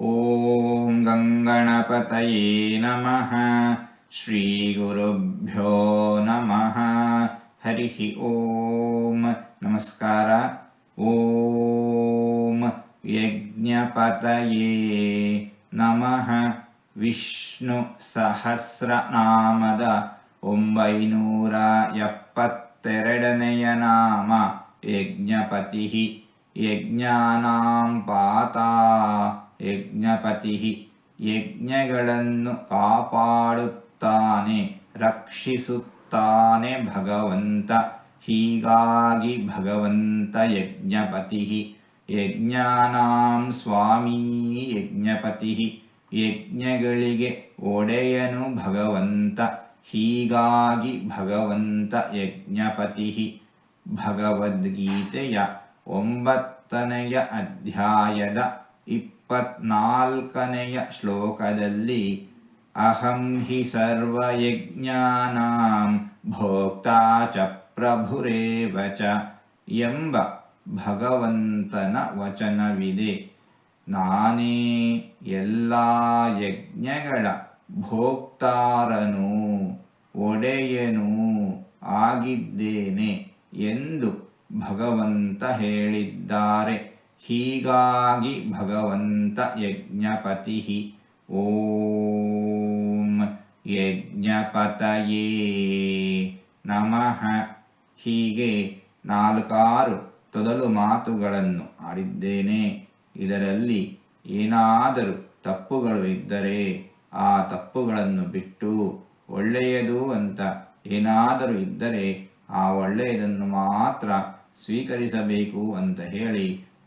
ॐ गङ्गणपतये नमः ಶ್ರೀಗುರುಭ್ಯೋ ನಮಃ ಹರಿ ಓಂ ನಮಸ್ಕಾರ ಓಂ ಯಜ್ಞಪತಯೇ ನಮಃ ವಿಷ್ಣು ಸಹಸ್ರನಾಮದ ಒಂಬೈನೂರ ಎಪ್ಪತ್ತೆರಡನೆಯ ನಾಮ ಯಜ್ಞಪತಿ ಯಜ್ಞಾನಾಂ ಪಾತಾ ಯಜ್ಞಪತಿ ಯಜ್ಞಗಳನ್ನು ಕಾಪಾಡುತ್ತಾನೆ ರಕ್ಷಿಸುತ್ತಾನೆ ಭಗವಂತ ಹೀಗಾಗಿ ಭಗವಂತ ಯಜ್ಞಪತಿ ಯಜ್ಞಾನಾಂ ಸ್ವಾಮೀ ಯಜ್ಞಪತಿ ಯಜ್ಞಗಳಿಗೆ ಒಡೆಯನು ಭಗವಂತ ಹೀಗಾಗಿ ಭಗವಂತ ಯಜ್ಞಪತಿ ಭಗವದ್ಗೀತೆಯ ಒಂಬತ್ತನೆಯ ಅಧ್ಯಾಯದ ಇಪ್ಪತ್ನಾಲ್ಕನೆಯ ಶ್ಲೋಕದಲ್ಲಿ ಅಹಂ ಹಿ ಸರ್ವಯಜ್ಞಾನಾಂ ಭೋಕ್ತಾ ಚ ಪ್ರಭುರೇವ ಚ ಎಂಬ ಭಗವಂತನ ವಚನವಿದೆ. ನಾನೇ ಎಲ್ಲ ಯಜ್ಞಗಳ ಭೋಕ್ತಾರನು, ಒಡೆಯನು ಆಗಿದ್ದೇನೆ ಎಂದು ಭಗವಂತ ಹೇಳಿದ್ದಾರೆ. ಹೀಗಾಗಿ ಭಗವಂತ ಯಜ್ಞಪತಿ ಓಂ ಯಜ್ಞಪತಯೇ ನಮಃ. ಹೀಗೆ ನಾಲ್ಕಾರು ತೊದಲು ಮಾತುಗಳನ್ನು ಆಡಿದ್ದೇನೆ. ಇದರಲ್ಲಿ ಏನಾದರೂ ತಪ್ಪುಗಳು ಇದ್ದರೆ ಆ ತಪ್ಪುಗಳನ್ನು ಬಿಟ್ಟು ಒಳ್ಳೆಯದು ಅಂತ ಏನಾದರೂ ಇದ್ದರೆ ಆ ಒಳ್ಳೆಯದನ್ನು ಮಾತ್ರ ಸ್ವೀಕರಿಸಬೇಕು ಅಂತ ಹೇಳಿ